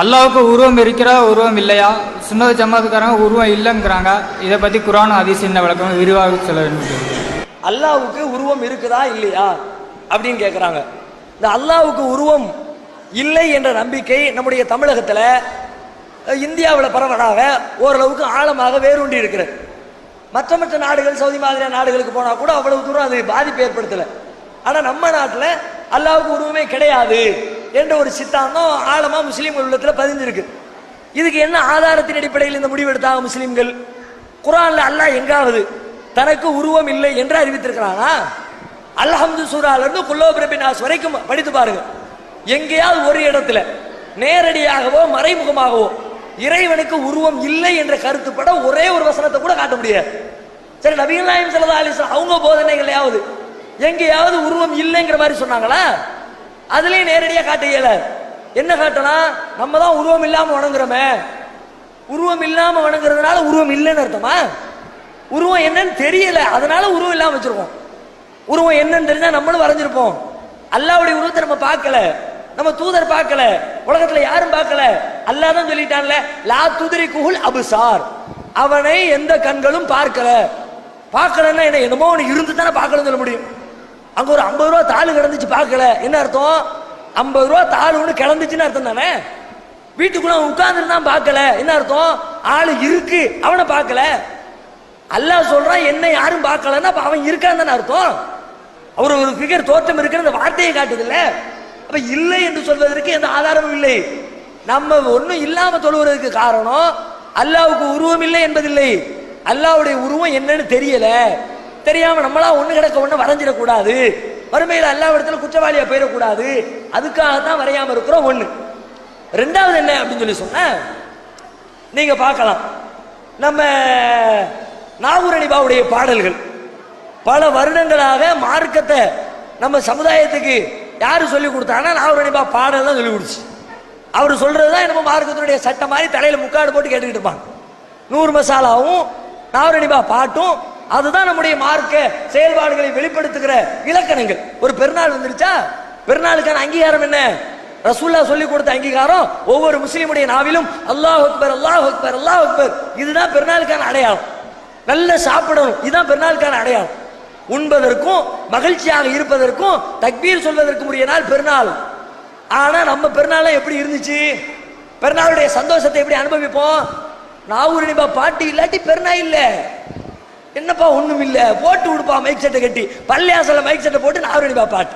அல்லாவுக்கு உருவம் இருக்கிறா உருவம் இல்லையா? சுன்னத ஜமாத்துக்காரங்க உருவம் இல்லைங்கிறாங்க. இதை பற்றி குரான் அதிசயம் என்ன விளக்கம் விரிவாக சொல்ல வேண்டும். அல்லாவுக்கு உருவம் இருக்குதா இல்லையா? அப்படின்னு கேட்குறாங்க இந்த அல்லாவுக்கு உருவம் இல்லை என்ற நம்பிக்கை நம்முடைய தமிழகத்தில் இந்தியாவில் பரவலாக ஓரளவுக்கு ஆழமாக வேரூண்டி இருக்கிறது. மற்ற மற்ற நாடுகள் சவுதி மாதிரியான நாடுகளுக்கு போனால் கூட அவ்வளவு தூரம் அது பாதிப்பு ஏற்படுத்தலை. ஆனால் நம்ம நாட்டில் அல்லாவுக்கு உருவமே கிடையாது. என்ற ஒரு சித்தாந்தம் ஆழமாக முஸ்லீம்கள் உள்ளத்தில் பதிஞ்சிருக்கு இதுக்கு என்ன ஆதாரத்தின் அடிப்படையில் இந்த முடிவு எடுத்தாங்க முஸ்லீம்கள்? குரான்ல அல்லாஹ் எங்காவது தனக்கு உருவம் இல்லை என்று அறிவித்திருக்கிறானா? அல்ஹம்து சூரால இருந்து குல்லோபிரபினாஸ் வரைக்கும் படித்து பாருங்க. எங்கேயாவது ஒரு இடத்துல நேரடியாகவோ மறைமுகமாகவோ இறைவனுக்கு உருவம் இல்லை என்ற கருத்துப்பட ஒரே ஒரு வசனத்தை கூட காட்ட முடியாது. சரி நபிகள் நாயம் சல்லா அலிஸ்லாம் அவங்க போதனைகளையாவது எங்கேயாவது உருவம் இல்லைங்கிற மாதிரி சொன்னாங்களா? அதுலயும் நேரடியாக காட்ட இயல. என்ன காட்டலாம்? நம்ம தான் உருவம் இல்லாம வணங்குறோமே. உருவம் இல்லாம வணங்குறதுனால உருவம் இல்லைன்னு அர்த்தமா? உருவம் என்னன்னு தெரியல. அதனால உருவம் இல்லாம வச்சிருக்கோம். உருவம் என்னன்னு தெரிஞ்சா நம்மளும் வரைஞ்சிருப்போம். அல்லாவுடைய உருவத்தை நம்ம பார்க்கல. நம்ம தூதர் பார்க்கல. உலகத்துல யாரும் பார்க்கல. அல்லாதான் சொல்லிட்டான்ல லா துதிரி குஹுல் அபுசார். அவனை எந்த கண்களும் பார்க்கல. பார்க்கலன்னா என்ன என்னமோ அவனுக்கு இருந்து தானே பார்க்கலன்னு சொல்ல முடியும். அங்க ஒரு ஐம்பது ரூபா தாள் கிடந்துச்சு பார்க்கல. என்ன அர்த்தம்? ஐம்பது ரூபா தாள் ஒன்று கிடந்துச்சுன்னு அர்த்தம் தானே? வீட்டுக்குள்ள உட்கார்ந்துருந்தான் பார்க்கல. என்ன அர்த்தம்? ஆள் இருக்கு அவனை பார்க்கல. அல்லாஹ் சொல்றான் என்ன யாரும் பார்க்கலன்னா அப்ப அவன் இருக்கான்னு தானே அர்த்தம்? அவர் ஒரு ஃபிகர் தோற்றம் இருக்கிற அந்த வார்த்தையை காட்டுது இல்ல அப்ப இல்லை என்று சொல்வதற்கு எந்த ஆதாரமும் இல்லை. நம்ம ஒன்றும் இல்லாம சொல்வதற்கு காரணம் அல்லாவுக்கு உருவம் இல்லை என்பதில்லை. அல்லாவுடைய உருவம் என்னன்னு தெரியல. தெரியாம நம்மளா ஒண்ணு கிடக்க ஒண்ணு வரைஞ்சிடக்கூடாது. வறுமையில எல்லா இடத்துல குற்றவாளியா போயிடக்கூடாது. அதுக்காக தான் வரையாம இருக்கிறோம் ஒண்ணு. ரெண்டாவது என்ன அப்படின்னு சொல்லி சொன்ன நீங்க பார்க்கலாம். நம்ம நாகூர் அனிபாவுடைய பாடல்கள் பல வருடங்களாக மார்க்கத்தை நம்ம சமுதாயத்துக்கு யாரு சொல்லி கொடுத்தாங்கன்னா நாகூர் அனிபா பாடல் தான் சொல்லி கொடுச்சு அவர் சொல்றதுதான் நம்ம மார்க்கத்தினுடைய சட்டம் மாதிரி தலையில முக்காடு போட்டு கேட்டுக்கிட்டு இருப்பாங்க. நூறு மசாலாவும் நாகூர் பாட்டும் அதுதான் நம்முடைய மார்க்க செயல்பாடுகளை வெளிப்படுத்துகிற இலக்கணங்கள். ஒரு பெருநாள் வந்துருச்சா? பெருநாளுக்கான அங்கீகாரம் என்ன? ரசூல்லா சொல்லி கொடுத்த அங்கீகாரம் ஒவ்வொரு முஸ்லீமுடைய நாவிலும் அல்லாஹ் அக்பர் அல்லாஹ் அக்பர் அல்லாஹ் அக்பர். இதுதான் பெருநாளுக்கான அடையாளம். நல்ல சாப்பிடணும். இதுதான் பெருநாளுக்கான அடையாளம். உண்பதற்கும் மகிழ்ச்சியாக இருப்பதற்கும் தக்பீர் சொல்வதற்கும் உரிய நாள் பெருநாள். ஆனா நம்ம பெருநாள் எப்படி இருந்துச்சு? பெருநாளுடைய சந்தோஷத்தை எப்படி அனுபவிப்போம்? நாவூர் நிபா பாட்டி இல்லாட்டி பெருநாள் இல்லை. என்னப்பா ஒண்ணும் இல்ல. போட்டு விடுப்பா மைக் செட்டை கட்டி. பள்ளியாசல மைக் செட்டை போட்டு நான் அவரடிப்பா பாட்டு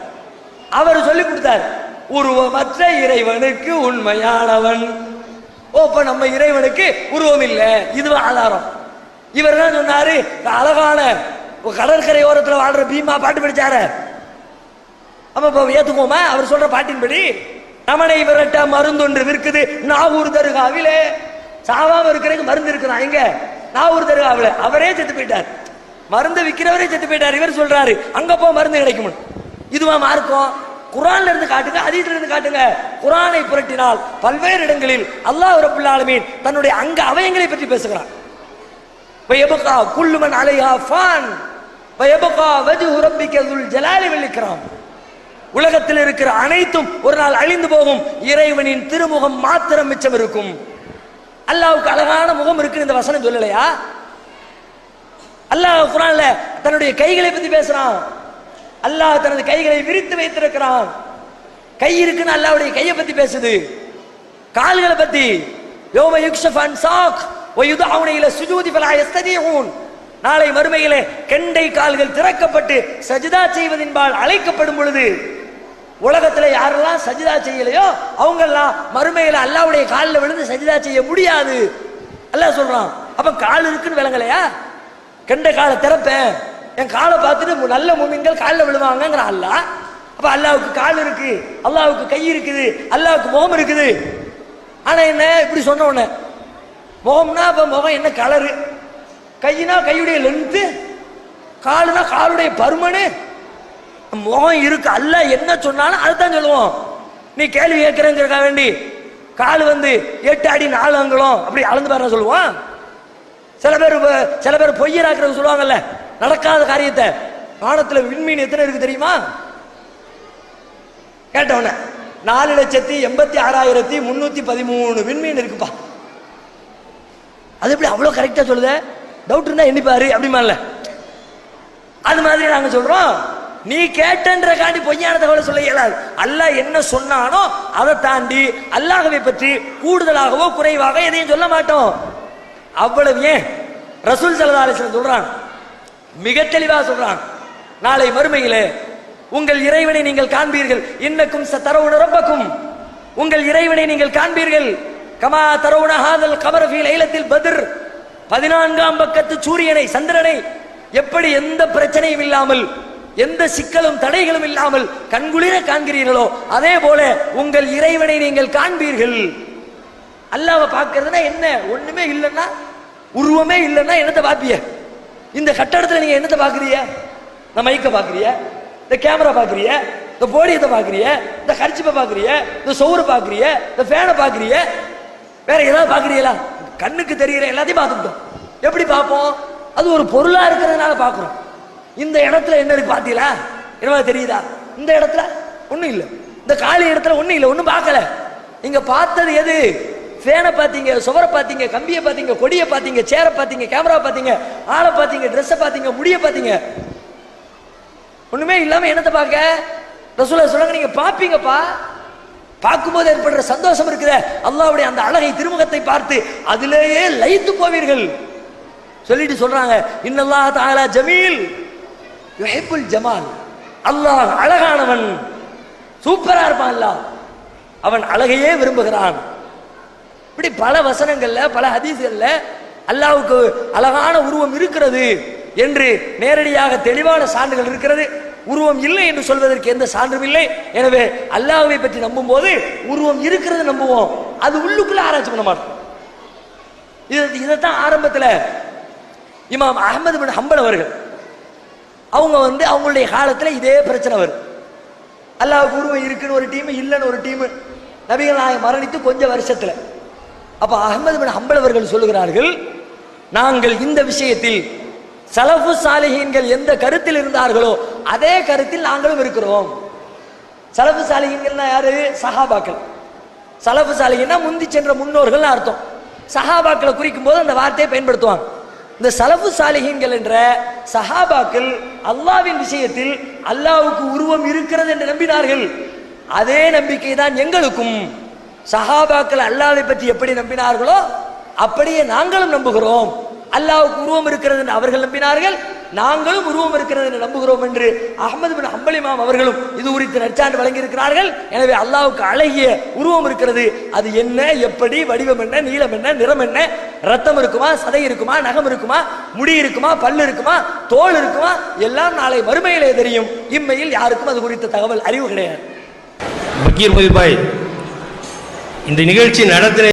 அவர் சொல்லி கொடுத்தார். உருவமற்ற இறைவனுக்கு உண்மையானவன். ஓ நம்ம இறைவனுக்கு உருவம் இல்ல. இதுவா ஆதாரம். இவர் என்ன சொன்னாரு அழகான கடற்கரை ஓரத்தில் வாழ்ற பீமா பாட்டு படிச்சாரு. அப்ப இப்ப ஏத்துக்குவோமா? அவர் சொல்ற பாட்டின்படி நமனை விரட்ட மருந்தொன்று விற்குது நாகூர் தருகாவிலே. சாவாம இருக்கிறதுக்கு மருந்து இருக்குதான் எங்க நாவூர் தருகாவில அவரே செத்து போயிட்டார். மருந்து விற்கிறவரே செத்து போயிட்டார். இவர் சொல்றாரு அங்க போ மருந்து கிடைக்கும் இதுவா மார்க்கம் குரான்ல இருந்து காட்டுங்க அதீத்துல இருந்து காட்டுங்க. குரானை புரட்டினால் பல்வேறு இடங்களில் அல்லாஹ் ரபுல் ஆலமீன் தன்னுடைய அங்க அவயங்களை பற்றி பேசுகிறான். வயபகா குல்லுமன் அலைஹா ஃபான். வயபகா வஜ்ஹு ரப்பிக ஜலாலி உலகத்தில் இருக்கிற அனைத்தும் ஒரு நாள் அழிந்து போகும். இறைவனின் திருமுகம் மாத்திரம் மிச்சம் இருக்கும். அல்லாவுக்கு அழகான முகம் இருக்கு இந்த வசனம் சொல்லலையா? அல்லாஹ் குரான்ல தன்னுடைய கைகளை பத்தி பேசுறான். அல்லாஹ் தனது கைகளை விரித்து வைத்திருக்கிறான். கை இருக்குன்னு அல்லாவுடைய கையை பத்தி பேசுது. கால்களை பத்தி. யோம யுக்ஷஃபன் சாக். வயுதவுன அவனையில சுஜூதி ஃபலா யஸ்ததியூன் நாளை மறுமையிலே கெண்டை கால்கள் திறக்கப்பட்டு சஜிதா செய்வதின்பால் அழைக்கப்படும் பொழுது உலகத்துல யாரெல்லாம் சஜிதா செய்யலையோ அவங்க எல்லாம் மறுமையில அல்லாவுடைய காலில் விழுந்து சஜிதா செய்ய முடியாது. அல்லாஹ் சொல்றான் அப்ப கால் இருக்குன்னு விளங்கலையா? கெண்ட காலை திறப்பேன். என் காலை பார்த்துட்டு நல்ல முமின்கள் காலில் விழுவாங்கங்கிற அல்லாஹ் அப்ப அல்லாவுக்கு கால் இருக்கு அல்லாவுக்கு கை இருக்குது அல்லாவுக்கு முகம் இருக்குது. ஆனா என்ன இப்படி சொன்ன உடனே முகம்னா அப்ப முகம் என்ன கலரு கையினா கையுடைய லென்த்து காலுனா காலுடைய பருமனு முகம் இருக்கு அல்ல என்ன சொன்னாலும் அதுதான் சொல்லுவோம். நீ கேள்வி கேட்கிறேங்கிறக்கா வேண்டி கால் வந்து எட்டு அடி நாலு அங்குலம் அப்படி அளந்து பாரு சொல்லுவோம். சில பேர் சில பேர் பொய்யராக்குறது சொல்லுவாங்கல்ல நடக்காத காரியத்தை. வானத்தில் விண்மீன் எத்தனை இருக்கு தெரியுமா? கேட்டவன நாலு லட்சத்தி எண்பத்தி ஆறாயிரத்தி முன்னூத்தி பதிமூணு விண்மீன் இருக்குப்பா. அது எப்படி அவ்வளோ கரெக்டாக சொல்லுத? டவுட் இருந்தால் எண்ணிப்பாரு அப்படிமால அது மாதிரி நாங்கள் சொல்கிறோம் நீ கேட்டன்ற காண்டி பொய்யான தகவலை சொல்ல இயலாது. அல்லாஹ் என்ன சொன்னானோ அதை தாண்டி அல்லாஹவை பற்றி கூடுதலாகவோ குறைவாக எதையும் சொல்ல மாட்டோம். அவ்வளவு ஏன்? ரசூல் சல்லா அலிஸ்லாம் சொல்றான். மிக தெளிவாக சொல்றான். நாளை மறுமையிலே உங்கள் இறைவனை நீங்கள் காண்பீர்கள். இன்னக்கும் தரவுண ரொம்பக்கும் உங்கள் இறைவனை நீங்கள் காண்பீர்கள். கமா தரவுண ஹாதல் கமர ஃபீ லைலத்தில் பதினான்காம் பக்கத்து சூரியனை சந்திரனை எப்படி எந்த பிரச்சனையும் இல்லாமல் எந்த சிக்கலும் தடைகளும் இல்லாமல் கண்குளிர காண்கிறீர்களோ அதே போல உங்கள் இறைவனை நீங்கள் காண்பீர்கள். அல்லாவை பார்க்கறதுனா என்ன? ஒண்ணுமே இல்லைன்னா உருவமே இல்லைன்னா என்னத்தை பார்ப்பிய? இந்த கட்டடத்துல நீங்க என்னத்தை பார்க்கறீங்க இந்த மைக்க பார்க்கறிய? இந்த கேமரா பார்க்கறிய? இந்த போடியத்தை பார்க்கறிய? இந்த கரிச்சிப்பை பார்க்குறிய? இந்த சோறு பார்க்கறிய? இந்த ஃபேனை பார்க்குறிய? வேற ஏதாவது பார்க்குறீங்களா கண்ணுக்கு தெரிகிற எல்லாத்தையும் பார்த்துட்டோம் எப்படி பார்ப்போம்? அது ஒரு பொருளா இருக்கிறதுனால பார்க்கிறோம். இந்த இடத்துல என்ன இருக்கு பார்த்தீங்களா என்னவா தெரியுதா? இந்த இடத்துல ஒண்ணும் இல்லை. இந்த காலி இடத்துல ஒண்ணும் இல்லை ஒண்ணும் பார்க்கல. நீங்கள் பார்த்தது எது? ஃபேனை பார்த்தீங்க சுவரை பார்த்தீங்க கம்பியை பார்த்தீங்க கொடியை பார்த்தீங்க சேரை பார்த்தீங்க கேமரா பார்த்தீங்க ஆளை பார்த்தீங்க ட்ரெஸ்ஸை பார்த்தீங்க முடியை பார்த்தீங்க. ஒண்ணுமே இல்லாம என்னத்தை பார்க்க? ரசூலா சொல்றாங்க நீங்க பாப்பீங்கப்பா பார்க்கும்போது ஏற்படுற சந்தோஷம் இருக்குதே. அல்லாவுடைய அந்த அழகை திருமுகத்தை பார்த்து அதிலேயே லயித்து போவீர்கள். சொல்லிட்டு சொல்றாங்க இன்னல்லாஹ் தாலா ஜமீல். யுஹிப்புல் ஜமால். அல்லாஹ் அழகானவன். சூப்பரா இருப்பான் அல்லாஹ். அவன் அழகையே விரும்புகிறான். இப்படி பல வசனங்கள்ல பல ஹதீஸ்கள்ல அல்லாவுக்கு அழகான உருவம் இருக்கிறது என்று நேரடியாக தெளிவான சான்றுகள் இருக்கிறது. உருவம் இல்லை என்று சொல்வதற்கு எந்த சான்றும் இல்லை. எனவே அல்லாஹ்வை பற்றி நம்பும் போது உருவம் இருக்கிறது நம்புவோம். அது உள்ளுக்குள்ள ஆராய்ச்சி பண்ண மாட்டோம். இது இதைத்தான் ஆரம்பத்தில் இமாம் அகமது பின் ஹம்பல் அவர்கள் அவங்க வந்து அவங்களுடைய காலத்தில் இதே பிரச்சனை வரும். அல்லாஹ் உருவம் இருக்குன்னு ஒரு டீம் இல்லைன்னு ஒரு டீம் நபிகள் நாயகம் மரணித்து கொஞ்ச வருஷத்தில். அப்போ அகமது பின் ஹம்பல் சொல்லுகிறார்கள் நாங்கள் இந்த விஷயத்தில் சலஃபு சாலிஹீன்கள் எந்த கருத்தில் இருந்தார்களோ அதே கருத்தில் நாங்களும் இருக்கிறோம். சலஃபு சாலிஹீன்கள்னா யாரு? சஹாபாக்கள். சலஃபு சாலிஹீன்னா முந்தி சென்ற முன்னோர்கள் அர்த்தம். சஹாபாக்களை குறிக்கும் போது அந்த வார்த்தையை பயன்படுத்துவாங்க. இந்த சலஃபு சாலிஹீன்கள் என்ற சஹாபாக்கள் அல்லாவின் விஷயத்தில் அல்லாவுக்கு உருவம் இருக்கிறது என்று நம்பினார்கள். அதே நம்பிக்கை தான் எங்களுக்கும். சஹாபாக்கள் அல்லாவை பற்றி எப்படி நம்பினார்களோ அப்படியே நாங்களும் நம்புகிறோம். அல்லாவுக்கு உருவம் இருக்கிறது என்று அவர்கள் நம்பினார்கள். நாங்களும் உருவம் இருக்கிறது என்று நம்புகிறோம் என்று அகமது பின் அம்பலிமாம் அவர்களும் இது குறித்து நற்சான்று வழங்கியிருக்கிறார்கள். எனவே அல்லாவுக்கு அழகிய உருவம் இருக்கிறது. அது என்ன எப்படி வடிவம் என்ன நீளம் என்ன நிறம் என்ன ரத்தம் இருக்குமா சதை இருக்குமா நகம் இருக்குமா முடி இருக்குமா பல்லு இருக்குமா தோல் இருக்குமா எல்லாம் நாளை மறுமையிலே தெரியும். இம்மையில் யாருக்கும் அது குறித்த தகவல் அறிவு கிடையாது. பக்கீர் மதிப்பாய் இந்த நிகழ்ச்சி நடத்தின